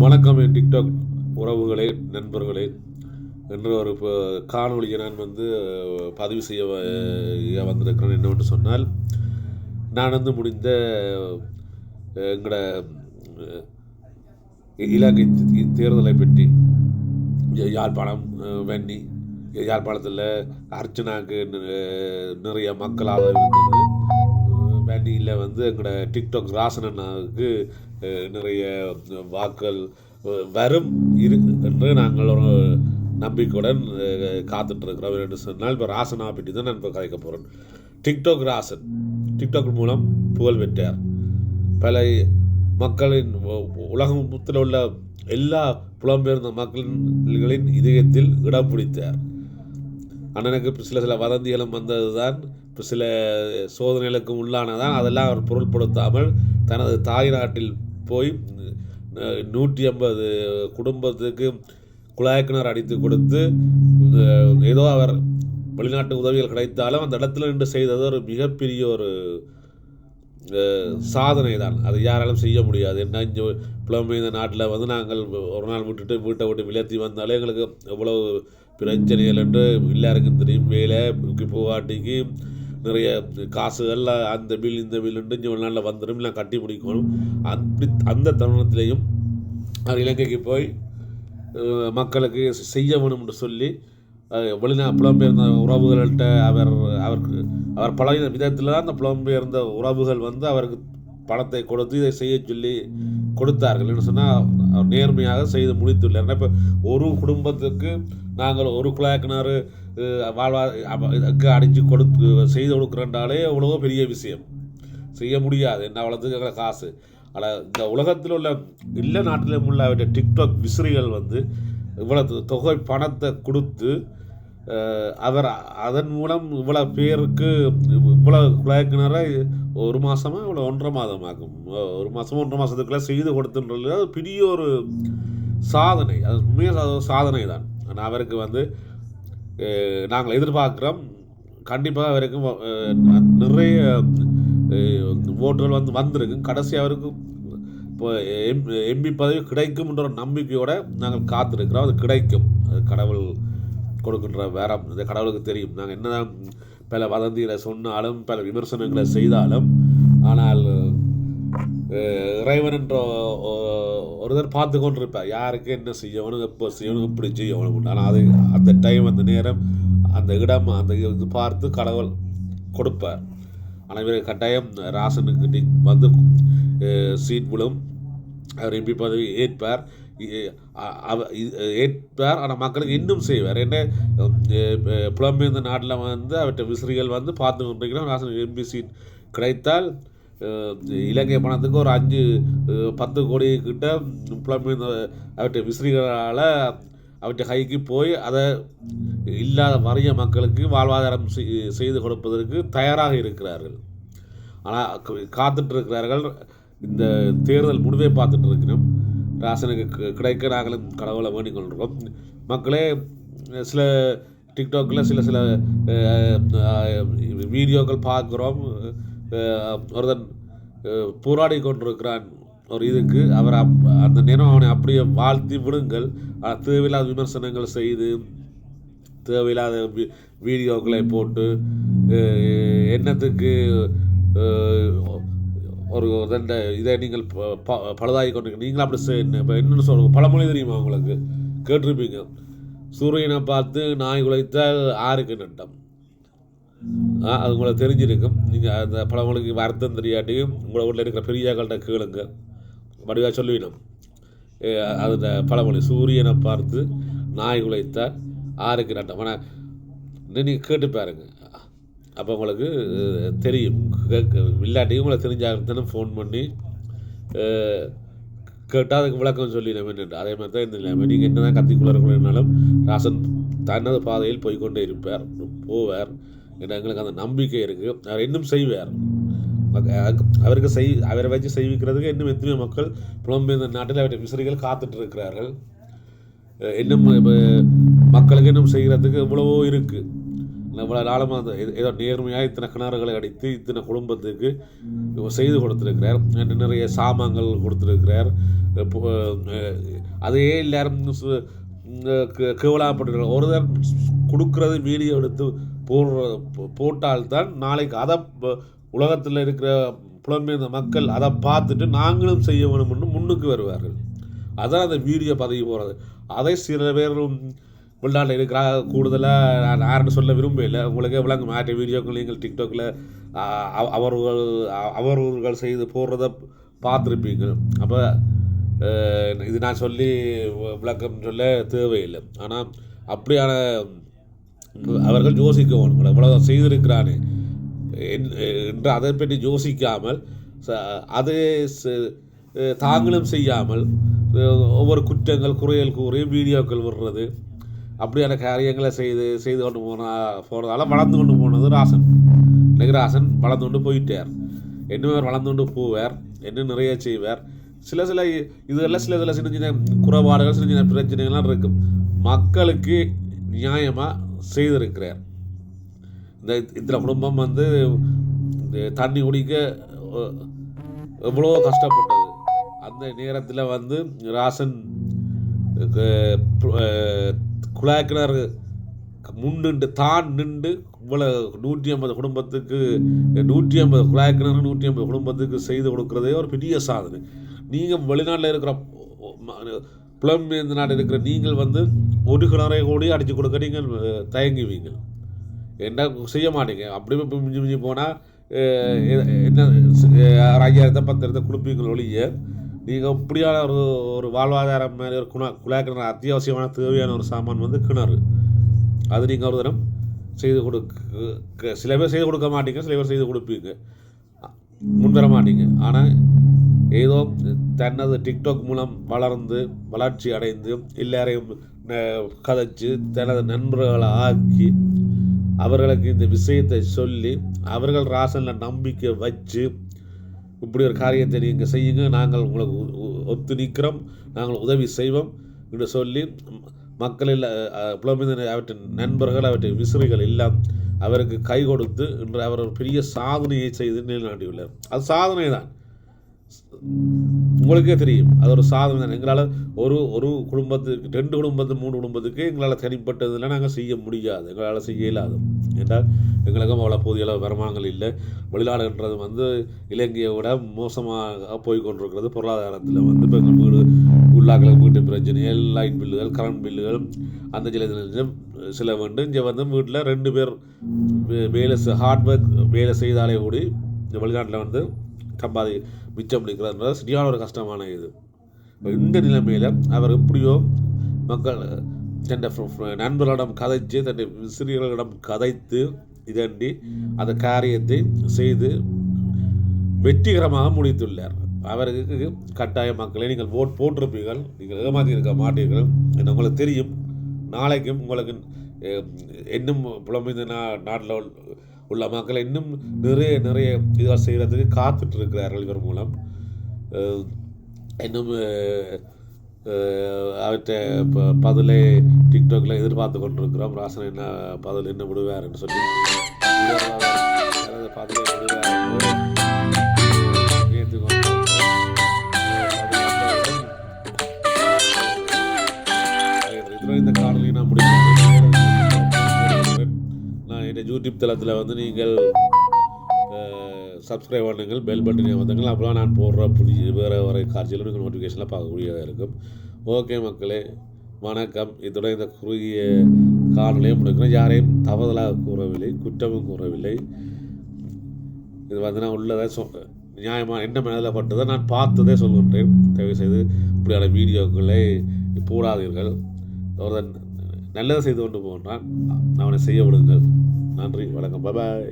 வணக்கம் என் டிக்டாக் உறவுகளே நண்பர்களே. என்று ஒரு இப்போ காணொளியை நான் வந்து பதிவு செய்ய வந்திருக்கிறேன் என்னவென்று சொன்னால் நான் வந்து முடிந்த எங்களோட இலங்கை தேர்தலை பற்றி யாழ்ப்பாணம் வெண்ணி யாழ்ப்பாணத்தில் அர்ச்சனாக்கு நிறைய மக்களாக இருந்தது. அஹ், வந்து எங்களோட டிக்டாக் ராசன் அண்ணாவுக்கு நிறைய வாக்கள் வரும் இரு என்று நாங்கள் ஒரு நம்பிக்கையுடன் காத்துட்ருக்கிறோம் என்று சொன்னால் இப்போ ராசனா பற்றி தான் நான் இப்போ கதைக்க போகிறேன் டிக்டாக் ராசன். டிக்டாக் மூலம் புகழ் பெற்றார். பல மக்களின் உலகம் உலகத்தில் உள்ள எல்லா புலம்பெயர்ந்த மக்களின் இதயத்தில் இடம் பிடித்தார். அண்ணனுக்கு சில சில வதந்திகளும் வந்ததுதான் இப்போ சில சோதனைகளுக்கும் உள்ளானதான் அதெல்லாம் அவர் பொருட்படுத்தாமல் தனது தாய் நாட்டில் போய் நூற்றி ஐம்பது குடும்பத்துக்கு குழாய்க்கிணறு அடித்து கொடுத்து ஏதோ அவர் வெளிநாட்டு உதவிகள் கிடைத்தாலும் அந்த இடத்துல நின்று செய்தது ஒரு மிகப்பெரிய ஒரு சாதனை தான் அது யாராலும் செய்ய முடியாது. என்ன இங்கே புலம்பெயர்ந்த நாட்டில் வந்து நாங்கள் ஒரு நாள் விட்டுட்டு வீட்டை விட்டு விலத்தி வந்தாலே எங்களுக்கு எவ்வளவு பிரச்சனைகள் என்று எல்லாருக்கும் தெரியும். வேலை போவாட்டிக்கு நிறைய காசுகள் அந்த பில் இந்த பில்லுண்டு இங்கே ஒரு நாளில் வந்துடும் நான் கட்டி முடிக்கணும் அப்படி அந்த தருணத்திலையும் அவர் இலங்கைக்கு போய் மக்களுக்கு செய்ய வேணும் என்று சொல்லி வெளிநா புலம்பெயர்ந்த உறவுகள்கிட்ட அவர் அவருக்கு அவர் பழகின விதத்தில் தான் அந்த புலம்பெயர்ந்த உறவுகள் வந்து அவருக்கு பணத்தை கொடுத்து இதை செய்ய சொல்லி கொடுத்தார்கள் என்று சொன்னால் அவர் நேர்மையாக செய்து முடித்துள்ளார். ஏன்னா இப்போ ஒரு குடும்பத்துக்கு நாங்கள் ஒரு குழாய் கிணறு வாழ்வா அடித்து கொடுத்து செய்து கொடுக்குறேன்றாலே எவ்வளவோ பெரிய விஷயம். செய்ய முடியாது. என்ன வளர்த்துக்கிற காசு. ஆனால் இந்த உலகத்தில் உள்ள இல்லை நாட்டிலும் உள்ள அவற்றை டிக்டாக் விசிறிகள் வந்து இவ்வளவு தொகை பணத்தை கொடுத்து அவர் அதன் மூலம் இவ்வளோ பேருக்கு இவ்வளோ குழாய்க்கிணறை ஒரு மாதமாக இவ்வளோ ஒன்றரை மாதமாகும் ஒரு மாதமோ ஒன்றரை மாதத்துக்குள்ளே செய்து கொடுத்துன்றது பெரிய ஒரு சாதனை. அது உண்மையாக சாதனை தான். ஆனால் அவருக்கு வந்து நாங்கள் எதிர்பார்க்குறோம். கண்டிப்பாக அவருக்கு நிறைய ஓட்டுகள் வந்து வந்திருக்கு கடைசி அவருக்கு இப்போ எம் எம்பி பதவி கிடைக்கும்ன்ற ஒரு நம்பிக்கையோடு நாங்கள் காத்திருக்கிறோம். அது கிடைக்கும். அது கடவுள் கொடுக்கின்ற வேற இந்த கடவுளுக்கு தெரியும். நாங்கள் என்னதான் பல வதந்திகளை சொன்னாலும் பல விமர்சனங்களை செய்தாலும் ஆனால் இறைவன் என்ற ஒருத்தர் பார்த்து கொண்டிருப்பார். யாருக்கு என்ன செய்யணும் எப்போ செய்யணும் எப்படி செய்யணும் ஆனால் அது அந்த டைம் அந்த நேரம் அந்த இடம் அந்த இது பார்த்து கடவுள் கொடுப்பார். ஆனால் இவர் கட்டாயம் ராசனுக்கு நீ வந்து சீட் விழும். அவர் எம்பி பதவி ஏற்பார். அவ- ஏற்பார். ஆனால் மக்களுக்கு இன்னும் செய்வார். என்ன புலம்பெயர்ந்த நாட்டில் வந்து அவற்றை விசிறிகள் வந்து பார்த்து கொண்டிருக்கிறோம் எம்பி சீட் கிடைத்தால் இலங்கை பணத்துக்கு ஒரு அஞ்சு பத்து கோடி கிட்ட புலம்பெயர்ந்த அவற்றை விசிறிகளால் அவற்றை கைக்கு போய் அதை இல்லாத வறிய மக்களுக்கு வாழ்வாதாரம் செய்- செய்து கொடுப்பதற்கு தயாராக இருக்கிறார்கள். ஆனால் காத்துட்டு இருக்கிறார்கள். இந்த தேர்தல் முடிவே பார்த்துட்டு இருக்கிறோம். ராசனுக்கு கிடைக்க நாங்களும் கடவுளை வேண்டிக் கொள்கிறோம் மக்களே சில டிக்டாக்கில் சில சில வீடியோக்கள் பார்க்குறோம். ஒருத்தன் போராடி கொண்டிருக்கிறான் ஒரு இதுக்கு. அவர் அப் அந்த நேரம் அவனை அப்படியே வாழ்த்தி விடுங்கள். ஆனால் தேவையில்லாத விமர்சனங்கள் செய்து தேவையில்லாத வீடியோக்களை போட்டு என்னத்துக்கு ஒரு ரெண்ட இதை நீங்கள் ப- ப- பழுதாகி கொண்டு நீங்களும் அப்படி செய் இப்போ என்னென்னு சொல்லுங்கள் பழமொழி தெரியுமா உங்களுக்கு? கேட்டிருப்பீங்க. சூரியனை பார்த்து நாய் குலைத்தால் ஆறுக்கு நட்டம். அது உங்களுக்கு தெரிஞ்சிருக்கும். நீங்கள் அந்த பழமொழிக்கு அர்த்தம் தெரியாட்டியும் உங்களை வீட்டில் இருக்கிற பெரியாக்கள்கிட்ட கேளுங்க. வடிவாக சொல்லுவினோம் அது பழமொழி சூரியனை பார்த்து நாய் குலைத்தால் ஆருக்கு நட்டம். ஆனால் நீங்கள் கேட்டு பாருங்கள் அப்போ உங்களுக்கு தெரியும். கேட்க இல்லாட்டியும் உங்களை தெரிஞ்சாலும் ஃபோன் பண்ணி கேட்டால் அதுக்கு விளக்கம் சொல்லி நம்ம என்னென்று அதே மாதிரி தான் இந்த நிலைமை. நீங்கள் என்ன தான் கத்திக்குள்ளாருக்குள்ளாலும் ராசன் தனது பாதையில் போய்க்கொண்டே இருப்பார். போவார். என்ற எங்களுக்கு அந்த நம்பிக்கை இருக்குது அவர் இன்னும் செய்வார். அவருக்கு- செய் அவரை வச்சு செய்விக்கிறதுக்கு இன்னும் எத்தனையோ மக்கள் புலம்பெயர்ந்த நாட்டில் அவருடைய விசிறிகள் காத்துட்டு இருக்கிறார்கள். இன்னும் இப்போ மக்களுக்கு இன்னும் செய்கிறதுக்கு இவ்வளவோ இருக்குது இவ்வளோ நாளமாக ஏதோ- நேர்மையாக இத்தனை கிணறுகளை அடித்து இத்தனை குடும்பத்துக்கு செய்து கொடுத்துருக்கிறார். நிறைய சாமான்கள் கொடுத்துருக்கிறார். அதையே எல்லாரும் சு- இந்த கே- ஒருத்தர் கொடுக்கறது வீடியோ எடுத்து போடுற போட்டால்தான் நாளைக்கு அதை உலகத்தில் இருக்கிற புலம்பெயர்ந்த மக்கள் அதை பார்த்துட்டு நாங்களும் செய்ய வேணும்னு முன்னுக்கு வருவார்கள். அதான் அந்த வீடியோ பதவி போகிறது அதை சில பேரும் வெளிநாட்டில் இருக்கிற கூடுதலாக நான் யாருன்னு சொல்ல விரும்பல உங்களுக்கு விளங்க மாற்ற வீடியோக்கள் நீங்கள் டிக்டாக்கில் அவர்கள் அவர்கள் செய்து போடுறத பார்த்துருப்பீங்க. அப்போ இது நான் சொல்லி விளக்கம் சொல்ல தேவையில்லை. ஆனால் அப்படியான அவர்கள் யோசிக்க வேணும் இவ்வளோ செய்திருக்கிறானே. என்- என்று அதை பற்றி யோசிக்காமல் அது தாங்களும் செய்யாமல் ஒவ்வொரு குற்றங்கள் குறையல் கூறி வீடியோக்கள் விடுறது அப்படியான காரியங்களை செய்து செய்து கொண்டு போனா போனதால வளர்ந்து கொண்டு போனது ராசன். இன்னைக்கு ராசன் வளர்ந்து கொண்டு போயிட்டார். இன்னும் வளர்ந்து கொண்டு போவார். என்ன நிறைய செய்வார். சில சில இதெல்லாம் சில சில சின்ன சின்ன குறைபாடுகள் சின்ன சின்ன பிரச்சனைகள்லாம் இருக்கும். மக்களுக்கு நியாயமாக செய்திருக்கிறார். இந்த இத்தனை குடும்பம் வந்து இந்த தண்ணி குடிக்க எவ்வளோ கஷ்டப்பட்டது. அந்த நேரத்தில் வந்து ராசன் குழாய் கிணறு முன்னின்று தான் நின்று இவ்வளோ நூற்றி ஐம்பது குடும்பத்துக்கு நூற்றி ஐம்பது குழாய் கிணறு நூற்றி ஐம்பது குடும்பத்துக்கு செய்து கொடுக்குறதே ஒரு பெரிய சாதனை. நீங்கள் வெளிநாட்டில் இருக்கிற புலம்பெயர்ந்த நாட்டில் இருக்கிற நீங்கள் வந்து ஒரு கிணறை கூடி அடித்து கொடுக்க நீங்கள் தயங்குவீங்க. என்ன செய்ய மாட்டீங்க? அப்படி இப்படி மிஞ்சி மிஞ்சி போனால் என்ன ஒரு ஐயாயிரத்தை பத்தாயிரத்தை கொடுப்பீங்க ஒழிய நீங்கள் இப்படியான ஒரு ஒரு வாழ்வாதாரம் மாதிரி ஒரு குணா குழாய் கிணறு அத்தியாவசியமான தேவையான ஒரு சாமான் வந்து கிணறு. அது நீங்கள் ஒரு தினம் செய்து கொடுக்க சில பேர் செய்து கொடுக்க மாட்டீங்க சில பேர் செய்து கொடுப்பீங்க. முன்வர மாட்டீங்க. ஆனால் ஏதோ தனது டிக்டாக் மூலம் வளர்ந்து வளர்ச்சி அடைந்து எல்லாரையும் கதைச்சு தனது நண்பர்களை ஆக்கி அவர்களுக்கு இந்த விஷயத்தை சொல்லி அவர்கள் ராசனில் நம்பிக்கை வச்சு இப்படி ஒரு காரியத்தை நீங்கள் செய்யுங்க. நாங்கள் உங்களுக்கு ஒத்து நிற்கிறோம். நாங்கள் உதவி செய்வோம் என்று சொல்லி மக்களில் புலமைந்த அவற்றின் நண்பர்கள் அவற்றின் விசிறிகள் எல்லாம் அவருக்கு கை கொடுத்து இன்று அவர் ஒரு பெரிய சாதனையை செய்து நிலைநாட்டியுள்ளார். அது சாதனை தான் உங்களுக்கே தெரியும். அது ஒரு சாதனை தான். எங்களால் ஒரு ஒரு குடும்பத்துக்கு ரெண்டு குடும்பத்து மூணு குடும்பத்துக்கு எங்களால் தனிப்பட்டதில் நாங்கள் செய்ய முடியாது. எங்களால் செய்ய இயலாது. என்றால் எங்களுக்கும் அவ்வளோ போதிய அளவு வருமானங்கள் இல்லை. வெளிநாடுன்றது வந்து இலங்கையை விட மோசமாக போய்கொண்டிருக்கிறது பொருளாதாரத்தில் வந்து இப்போ எங்கள் வீடு உள்ளாக்கள் வீட்டு பிரச்சனைகள் லைட் பில்லுகள் கரண்ட் பில்லுகள் அந்த சில சில சில வந்து இங்கே வந்து வீட்டில் ரெண்டு பேர் வேலை ஹார்ட் ஒர்க் வேலை செய்தாலே கூடி இந்த வெளிநாட்டில் வந்து சம்பாதி மிச்சம் பிடிக்கிறதுன்றது சரியான ஒரு கஷ்டமான இது. இந்த நிலைமையில் அவர் எப்படியோ மக்கள் தன்னை நண்பர்களிடம் கதைச்சு தன்னை சிறியர்களிடம் கதைத்து இதண்டி அந்த காரியத்தை செய்து வெற்றிகரமாக முடித்துள்ளார். அவருக்கு கட்டாய மக்களை நீங்கள் ஓட் போட்டிருப்பீர்கள் நீங்கள் ஏமாற்றி இருக்க மாட்டீர்கள் என்று உங்களுக்கு தெரியும். நாளைக்கும் உங்களுக்கு இன்னும் புலமைந்த நா நாட்டில் உள்ள மக்கள் இன்னும் நிறைய நிறைய இதுகள் செய்கிறதுக்கு காத்துட்டு இருக்கிறார்கள் இவர் மூலம். இன்னும் அவற்றை ப- பதிலை டிக்டாக்ல எதிர்பார்த்து கொண்டிருக்கிறோம். ராசன் என்ன பதில் என்ன விடுவாருன்னு சொல்லி. பதிலை விடுவார் ஏற்றுக்கொண்டு என்னுடைய யூடியூப் தளத்தில் வந்து நீங்கள் சப்ஸ்கிரைப் பண்ணுங்கள் பெல் பட்டனை வந்துங்கள் அப்போலாம் நான் போடுற புதிய வேறு வர காட்சியில் நீங்கள் நோட்டிஃபிகேஷனில் பார்க்கக்கூடியதாக இருக்கும். ஓகே மக்களே வணக்கம். இதோட இந்த குறுகிய காணொலியும் முடிக்கிறேன். யாரையும் தவறுதலாக கூறவில்லை குற்றமும் கூறவில்லை. இது வந்து நான் உள்ளதை சொ நியாயமாக என்ன மனதில் பட்டதை நான் பார்த்ததே சொல்கின்றேன். தயவு செய்து இப்படியான வீடியோக்களை போடாதீர்கள். ஒரு நல்லதை செய்து கொண்டு போன்றான் அவனை செய்ய விடுங்கள். நன்றி வணக்கம் பாய்